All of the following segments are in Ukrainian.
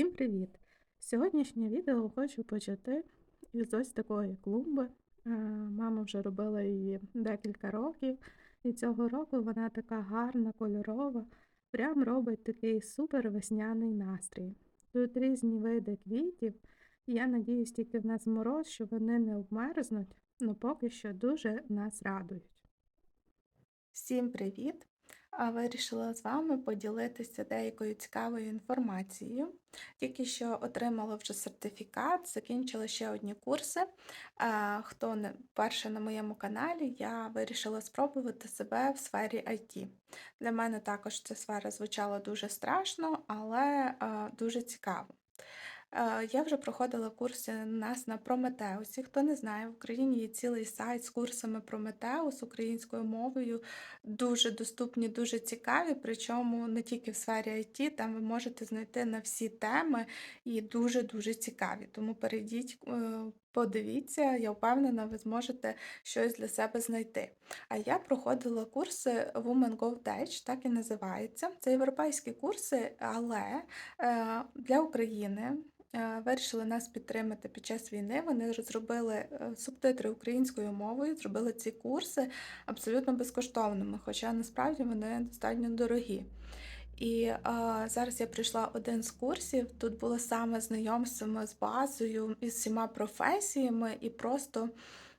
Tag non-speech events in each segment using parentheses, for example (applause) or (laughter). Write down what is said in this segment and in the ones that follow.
Всім привіт! Сьогоднішнє відео хочу почати із ось такої клумби. Е, Мама вже робила її декілька років, і цього року вона така гарна, кольорова, прям робить такий супер весняний настрій. Тут різні види квітів, і я надіюсь, тільки в нас мороз, що вони не обмерзнуть, але поки що дуже нас радують. Всім привіт! Вирішила з вами поділитися деякою цікавою інформацією. Тільки що отримала вже сертифікат, закінчила ще одні курси. Хто не перше на моєму каналі, я вирішила спробувати себе в сфері IT. Для мене також ця сфера звучала дуже страшно, але дуже цікаво. Е, Я вже проходила курси у нас на Прометеусі. Хто не знає, в Україні є цілий сайт з курсами Прометеус українською мовою. Дуже доступні, дуже цікаві. Причому не тільки в сфері IT, там ви можете знайти на всі теми і дуже-дуже цікаві. Тому перейдіть, е, подивіться, я впевнена, ви зможете щось для себе знайти. А я проходила курси Women Go Tech, так і називається. Це європейські курси, але е, для України. Вирішили нас підтримати під час війни. Вони розробили е, субтитри українською мовою, зробили ці курси абсолютно безкоштовними, хоча насправді вони достатньо дорогі. І а, зараз я прийшла один з курсів. Тут було саме знайомство з базою із всіма професіями, і просто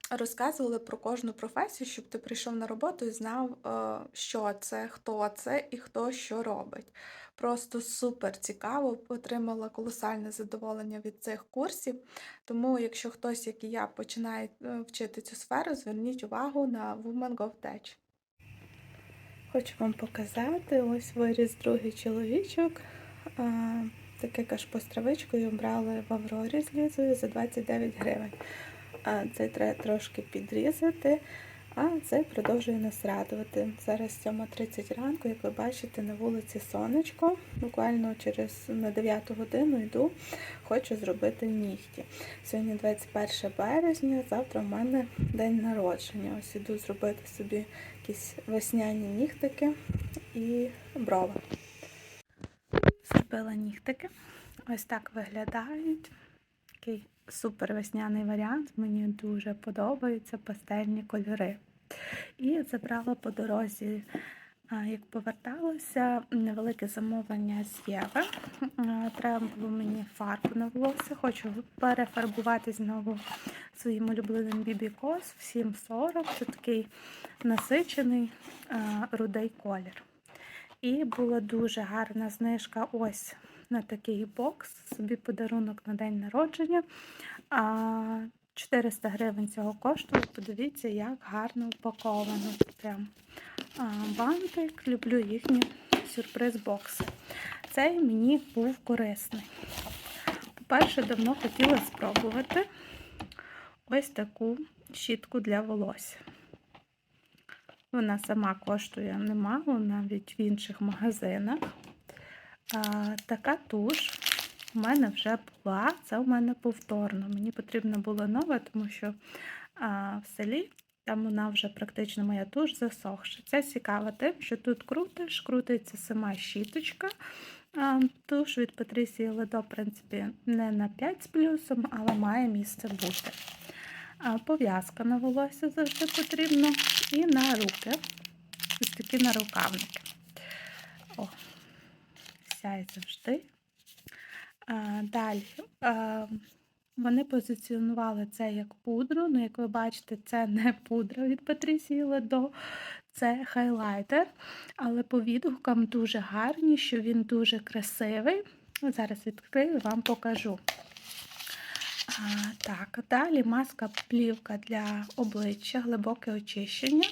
розказували про кожну професію, щоб ти прийшов на роботу і знав, е, що це, хто це і хто що робить. Просто супер цікаво, отримала колосальне задоволення від цих курсів. Тому, якщо хтось, як і я, починає е, вчити цю сферу, зверніть увагу на Women Go Tech. Хочу вам показати, ось виріс другий чоловічок. А, Таке кашпо з травичкою брали в Аврорі з лізою за 29 гривень. А Цей треба трошки підрізати, а цей продовжує нас радувати. Зараз 7.30 ранку, як ви бачите, на вулиці сонечко. Буквально через на 9 годину йду, хочу зробити нігті. Сьогодні 21 березня, завтра в мене день народження. Ось іду зробити собі якісь весняні нігтики і брови. Зробила нігтики. Ось так виглядають. Такий супер весняний варіант. Мені дуже подобаються пастельні кольори. І забрала по дорозі, як поверталася, невелике замовлення з Єви. Треба було мені фарбу на волосся. Хочу перефарбувати знову своїм улюбленим бібі-кос в 740. Це такий насичений рудий колір. І була дуже гарна знижка ось на такий бокс, собі подарунок на день народження. А 400 гривень цього коштує. Подивіться, як гарно упаковано. Прям бантик. Люблю їхні сюрприз-бокси. Цей мені був корисний. По-перше, давно хотіла спробувати ось таку щітку для волосся. Вона сама коштує немало, навіть в інших магазинах. Така туш у мене вже була, це у мене повторно. Мені потрібно було нове, тому що в селі там вона вже практично моя туш засохша. Це цікаво тим, що тут крутиш, крутиться сама щіточка. Туш від Патрісії Ледо, в принципі, не на 5 з плюсом, але має місце бути. Пов'язка на волосся завжди потрібно. І на руки. Ось такі нарукавники. О, сяє завжди. Далі. Вони позиціонували це як пудру. Ну, як ви бачите, це не пудра від Патрісії Ледо, це хайлайтер. Але по відгукам дуже гарні, що він дуже красивий. Зараз відкрию вам покажу. Так, далі маска плівка для обличчя, глибоке очищення,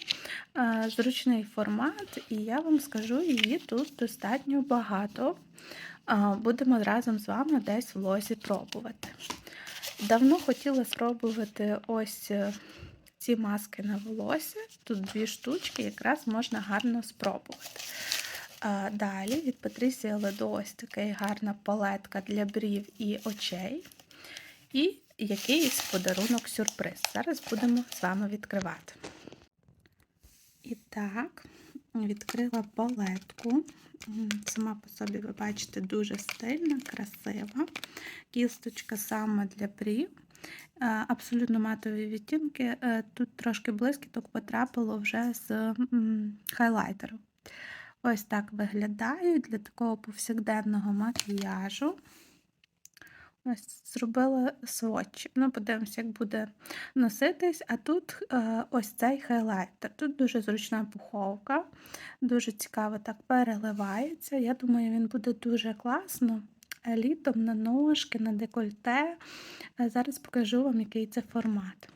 зручний формат, і я вам скажу, її тут достатньо багато. Будемо разом з вами десь в лозі пробувати. Давно хотіла спробувати ось е, ці маски на волосся. Тут дві штучки, якраз можна гарно спробувати. Далі від Патрісія Ледо ось така гарна палетка для брів і очей. І якийсь подарунок сюрприз. Зараз будемо з вами відкривати. І так, відкрила палетку. Сама по собі, ви бачите, дуже стильна, красива. Кісточка саме для брів. Е, Абсолютно матові відтінки. Е, Тут трошки блискіток потрапило вже з хайлайтеру. Ось так виглядають для такого повсякденного макіяжу. Зробила сводч. Ну, подивимося, як буде носитись. А тут е, ось цей хайлайтер. Тут дуже зручна пуховка, дуже цікаво так переливається. Я думаю, він буде дуже класно. е, Літом на ножки, на декольте. Е, Зараз покажу вам, який це формат.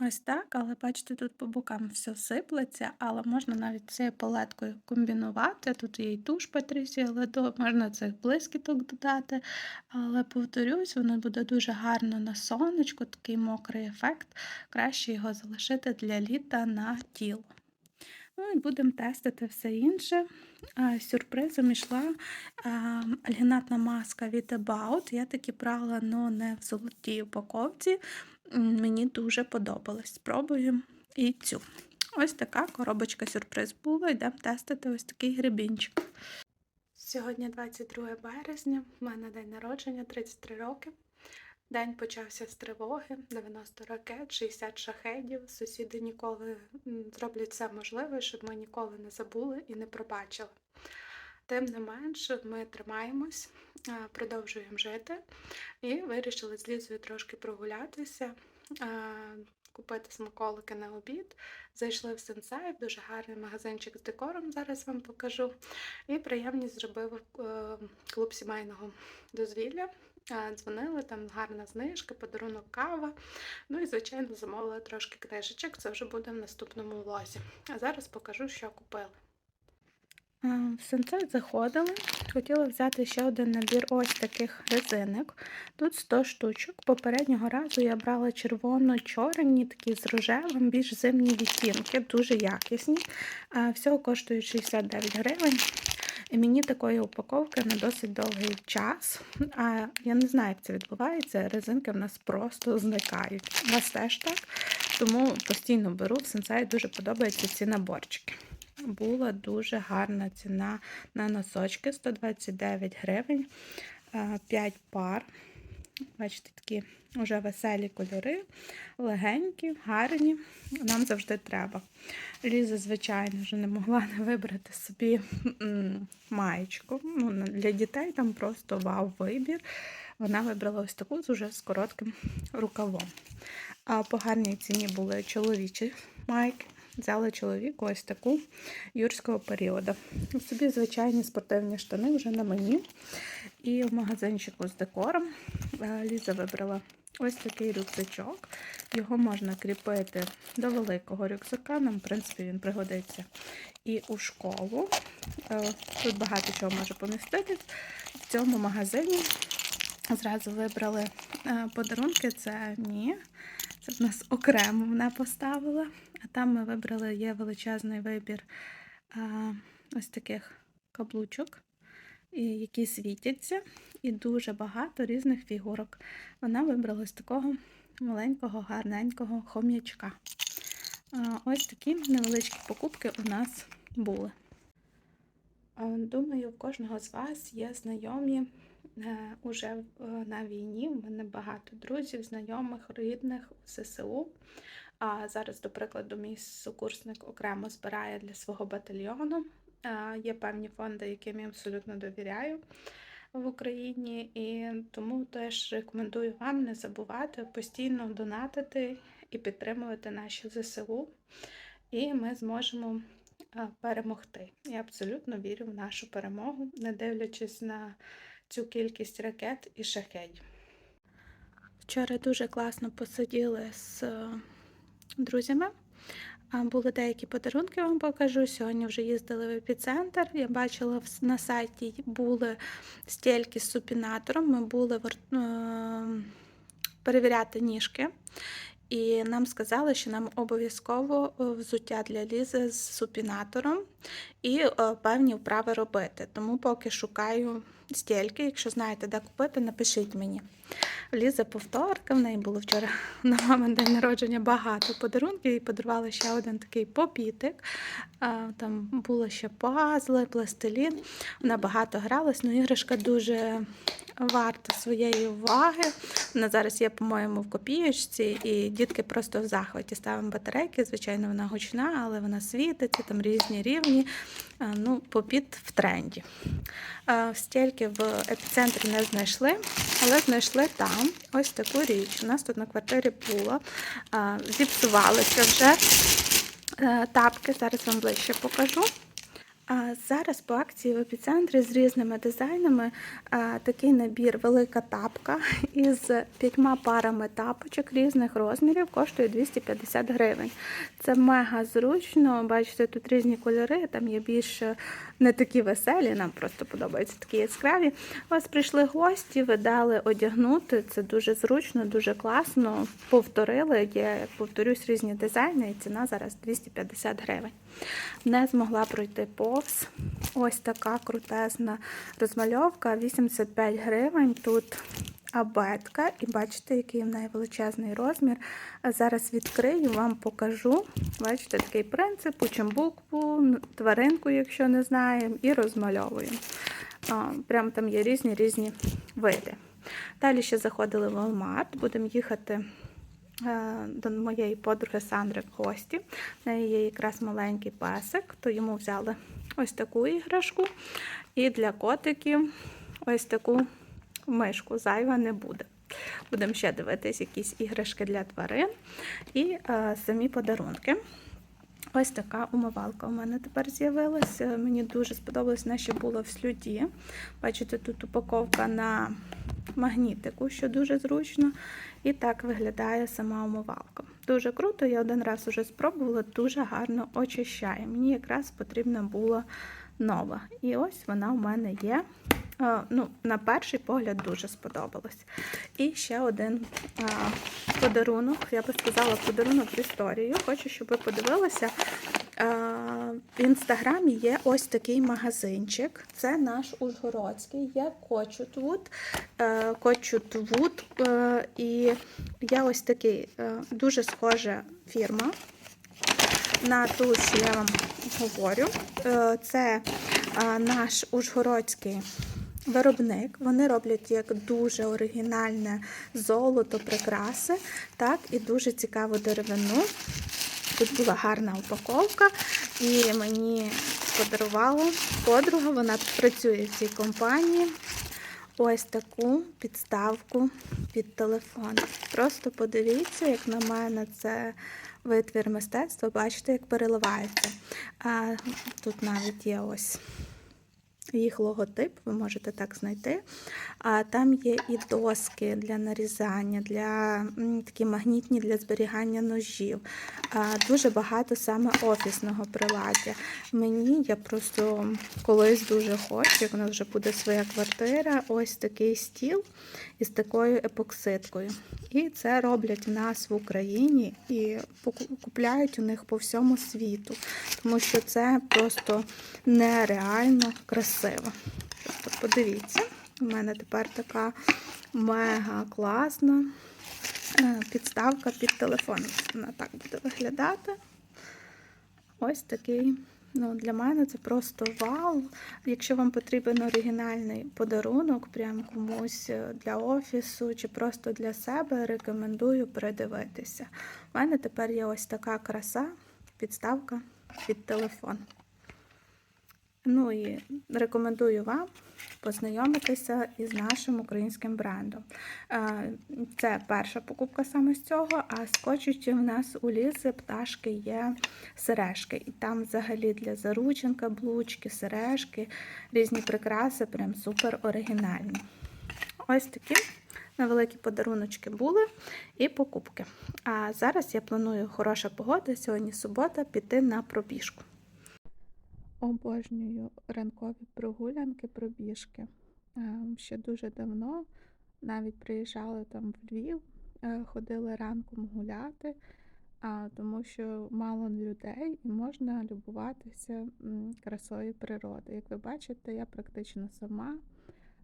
Ось так, але бачите, тут по бокам все сиплеться, але можна навіть цією палеткою комбінувати. Тут є і туш Патрісія Ледо, можна цих блискіток додати. Але повторюсь, воно буде дуже гарно на сонечку, такий мокрий ефект. Краще його залишити для літа на тіло. Ну і будемо тестити все інше. Сюрпризом йшла альгінатна маска від About. Я таки брала, але не в золотій упаковці. Мені дуже подобалось. Спробуємо і цю. Ось така коробочка сюрприз була. Йдемо тестити ось такий гребінчик. Сьогодні 22 березня, в мене день народження, 33 роки. День почався з тривоги, 90 ракет, 60 шахедів. Сусіди ніколи зроблять все можливе, щоб ми ніколи не забули і не пробачили. Тим не менш, ми тримаємось, продовжуємо жити і вирішили з Лізою трошки прогулятися, купити смаколики на обід. Зайшли в сенсей, дуже гарний магазинчик з декором, зараз вам покажу. І приємність зробив е, клуб сімейного дозвілля. Дзвонили, там гарна знижка, подарунок кава. Ну і, звичайно, замовили трошки книжечок. Це вже буде в наступному влозі. А зараз покажу, що купили. В сенсей заходили. Хотіла взяти ще один набір ось таких резинок. Тут 100 штучок. Попереднього разу я брала червоно-чорні, такі з рожевим, більш зимні відтінки, дуже якісні. Всього коштують 69 гривень. І мені такої упаковки на досить довгий час. А я не знаю, як це відбувається. Резинки в нас просто зникають. У вас теж так. Тому постійно беру в сенсей дуже подобаються ці наборчики. Була дуже гарна ціна на носочки 129 гривень, 5 пар. Бачите, такі вже веселі кольори, легенькі, гарні. Нам завжди треба. Ліза, звичайно, вже не могла не вибрати собі маєчку. Ну, для дітей там просто вау-вибір. Вона вибрала ось таку з уже з коротким рукавом. А по гарній ціні були чоловічі майки. Взяла чоловіку ось таку юрського періоду. Собі звичайні спортивні штани вже на мені. І в магазинчику з декором е, Ліза вибрала ось такий рюкзачок. Його можна кріпити до великого рюкзака. Нам, в принципі, він пригодиться і у школу. Е, Тут багато чого може поміститись. В цьому магазині зразу вибрали е, подарунки. Це ні. Це в нас окремо вона поставила. А там ми вибрали є величезний вибір а, ось таких каблучок, які світяться, і дуже багато різних фігурок. Вона вибрала ось такого маленького, гарненького хом'ячка. Ось такі невеличкі покупки у нас були. Думаю, в кожного з вас є знайомі уже е, на війні. У мене багато друзів, знайомих, рідних у ССУ. А зараз, до прикладу, мій сукурсник окремо збирає для свого батальйону. А, Є певні фонди, яким я абсолютно довіряю в Україні, і тому теж рекомендую вам не забувати постійно донатити і підтримувати наші ЗСУ, і ми зможемо перемогти. Я абсолютно вірю в нашу перемогу, не дивлячись на цю кількість ракет і шахедів. Вчора дуже класно посиділи з е, друзями. Були деякі подарунки, вам покажу. Сьогодні вже їздили в епіцентр. Я бачила на сайті були стільки з супінатором. Ми були вер- е, перевіряти ніжки. І нам сказали, що нам обов'язково е, взуття для Лізи з супінатором і е, певні вправи робити. Тому поки шукаю стільки. Якщо знаєте, де купити, напишіть мені. Ліза повторка, в неї було вчора на мамин день народження багато подарунків і подарувала ще один такий попітик. Там було ще пазли, пластилін. Вона багато гралась, але іграшка дуже варта своєї уваги. Вона зараз є, по-моєму, в копієчці, і дітки просто в захваті ставимо батарейки. Звичайно, вона гучна, але вона світиться, там різні рівні. А, Ну, попіт в тренді. Стільки в епіцентрі не знайшли, але знайшли там ось таку річ. У нас тут на квартирі було. Зіпсувалися вже е, тапки, зараз вам ближче покажу. Зараз по акції в епіцентрі з різними дизайнами такий набір велика тапка (laughs) із п'ятьма парами тапочок різних розмірів коштує 250 гривень. Це мега зручно. Бачите, тут різні кольори, там є більш не такі веселі, нам просто подобаються такі яскраві. У вас прийшли гості, ви дали одягнути. Це дуже зручно, дуже класно. Повторили. Є, повторюсь, різні дизайни, і ціна зараз 250 гривень. Не змогла пройти повз. Ось така крутезна розмальовка, 85 гривень. Тут абетка, і бачите, який в неї величезний розмір. Зараз відкрию, вам покажу. Бачите, такий принцип, учимо букву, тваринку, якщо не знаємо, і розмальовуємо. Прямо там є різні різні види. Далі ще заходили в Walmart, будемо їхати. Е, До моєї подруги Сандри в гості. В неї є якраз маленький песик, то йому взяли ось таку іграшку. І для котиків ось таку мишку зайва не буде. Будемо ще дивитись якісь іграшки для тварин і е, самі подарунки. Ось така умивалка у мене тепер з'явилася. Мені дуже сподобалось, вона ще була в слюді. Бачите, тут упаковка на магнітику, що дуже зручно. І так виглядає сама умивалка. Дуже круто, я один раз уже спробувала, дуже гарно очищає. Мені якраз потрібна була нова. І ось вона у мене є. Ну, На перший погляд дуже сподобалось. І ще один подарунок, я би сказала, подарунок з історією. Хочу, щоб ви подивилися. В інстаграмі є ось такий магазинчик. Це наш Ужгородський, є Кочутвуд. Кочутвуд. І я ось такий дуже схожа фірма. На ту, що я вам говорю, Е, це наш Ужгородський виробник. Вони роблять як дуже оригінальне золото, прикраси, так і дуже цікаву деревину. Тут була гарна упаковка, і мені подарувала подруга, вона працює в цій компанії. Ось таку підставку під телефон. Просто подивіться, як на мене, це витвір мистецтва. Бачите, як переливається. А Тут навіть є ось їх логотип, ви можете так знайти. А Там є і доски для нарізання, для такі магнітні для зберігання ножів. А, Дуже багато саме офісного приладдя. Мені я просто колись дуже хочу, як нас вже буде своя квартира, ось такий стіл із такою епоксидкою. І це роблять в нас в Україні і купляють у них по всьому світу, тому що це просто нереально красиво. Тобто, подивіться, у мене тепер така мега класна е, підставка під телефон. Вона так буде виглядати. Ось такий. Ну, Для мене це просто вау. Якщо вам потрібен оригінальний подарунок, прям комусь е, для офісу чи просто для себе, рекомендую передивитися. У мене тепер є ось така краса, підставка під телефон. Ну і рекомендую вам познайомитися із нашим українським брендом. Це перша покупка саме з цього, а скочучи в нас у ліси пташки є сережки. І там взагалі для заручень каблучки, сережки, різні прикраси, прям супер оригінальні. Ось такі невеликі подаруночки були і покупки. А зараз я планую хороша погода, сьогодні субота, піти на пробіжку. Обожнюю ранкові прогулянки, пробіжки. Ем, ще дуже давно навіть приїжджали там в Львів е, ходили ранком гуляти, тому що мало людей і можна любуватися красою природи. Як ви бачите, я практично сама.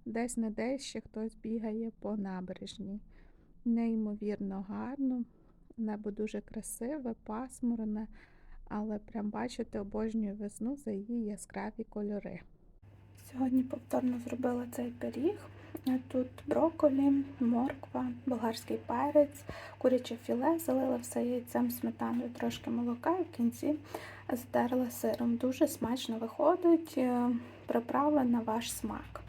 Десь не десь ще хтось бігає по набережній. Неймовірно гарно, небо дуже красиве, пасмурне, але прям бачите, обожнюю весну за її яскраві кольори. Сьогодні повторно зробила цей пиріг. Тут брокколі, морква, болгарський перець, куряче філе, залила все яйцем, сметаною, трошки молока і в кінці здерла сиром. Дуже смачно виходить, е, приправи на ваш смак.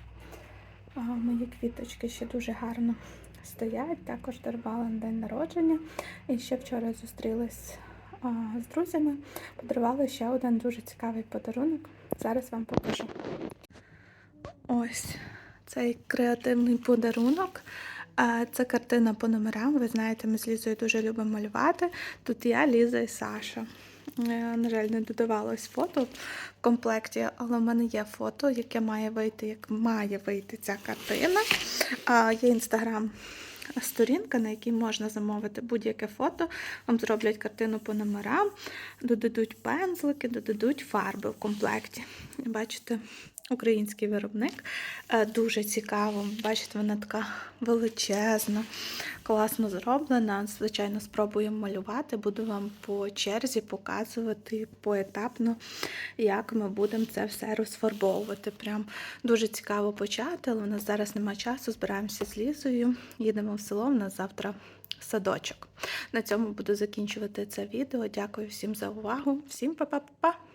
Мої квіточки ще дуже гарно стоять, також дарувала на день народження. І ще вчора зустрілись з друзями, подарували ще один дуже цікавий подарунок. Зараз вам покажу. Ось цей креативний подарунок. Це картина по номерам. Ви знаєте, ми з Лізою дуже любимо малювати. Тут я, Ліза і Саша. Е, На жаль, не додавалось фото в комплекті, але в мене є фото, яке має вийти, як має вийти ця картина. Є інстаграм. Сторінка, на якій можна замовити будь-яке фото, вам зроблять картину по номерам, додадуть пензлики, додадуть фарби в комплекті. Бачите, український виробник. Е, Дуже цікаво. Бачите, вона така величезна, класно зроблена. Звичайно, спробуємо малювати. Буду вам по черзі показувати поетапно, як ми будемо це все розфарбовувати. Прям дуже цікаво почати, але у нас зараз немає часу. Збираємося з Лізою, їдемо в село. У нас завтра садочок. На цьому буду закінчувати це відео. Дякую всім за увагу. Всім па-па-па-па!